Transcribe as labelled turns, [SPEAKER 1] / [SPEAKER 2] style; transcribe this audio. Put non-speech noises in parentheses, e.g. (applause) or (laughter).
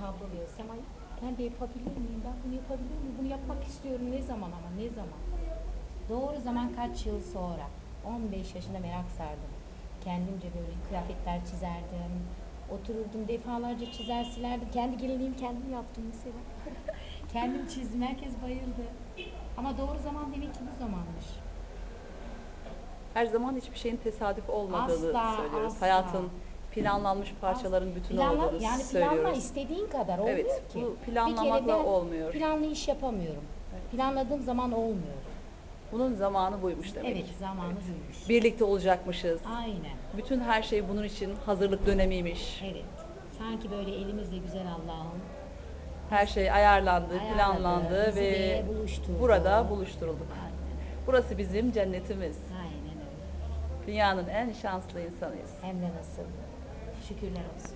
[SPEAKER 1] kabloluyor. Semay ben de yapabilir miyim? Ben bunu yapabilir miyim? Bunu yapmak istiyorum. Ne zaman ama ne zaman? Doğru zaman kaç yıl sonra? 15 yaşında merak sardım. Kendimce böyle kıyafetler çizerdim. Otururdum defalarca çizer silerdim. Kendi gelinliğimi kendim yaptım mesela. (laughs) kendim çizdim. Herkes bayıldı. Ama doğru zaman demek ki bu zamanmış.
[SPEAKER 2] Her zaman hiçbir şeyin tesadüf olmadığını
[SPEAKER 1] Asla,
[SPEAKER 2] söylüyoruz.
[SPEAKER 1] asla.
[SPEAKER 2] Hayatın planlanmış parçaların bütünü
[SPEAKER 1] Planla-
[SPEAKER 2] olduğunu
[SPEAKER 1] yani planla
[SPEAKER 2] söylüyoruz.
[SPEAKER 1] istediğin kadar olmuyor
[SPEAKER 2] Evet,
[SPEAKER 1] ki.
[SPEAKER 2] bu
[SPEAKER 1] Bir
[SPEAKER 2] planlamakla
[SPEAKER 1] kere ben
[SPEAKER 2] olmuyor.
[SPEAKER 1] Planlı iş yapamıyorum. Planladığım zaman olmuyor.
[SPEAKER 2] Bunun zamanı buymuş demek.
[SPEAKER 1] Evet, zamanı buymuş.
[SPEAKER 2] Birlikte olacakmışız.
[SPEAKER 1] Aynen.
[SPEAKER 2] Bütün her şey bunun için hazırlık dönemiymiş.
[SPEAKER 1] Evet. Sanki böyle elimizle güzel Allah'ım
[SPEAKER 2] Her şey ayarlandı,
[SPEAKER 1] ayarladı,
[SPEAKER 2] planlandı
[SPEAKER 1] bizi
[SPEAKER 2] ve
[SPEAKER 1] buluşturdu.
[SPEAKER 2] burada buluşturulduk.
[SPEAKER 1] Aynen.
[SPEAKER 2] Burası bizim cennetimiz.
[SPEAKER 1] Aynen öyle.
[SPEAKER 2] Dünyanın en şanslı insanıyız.
[SPEAKER 1] Hem de nasıl. Şükürler olsun.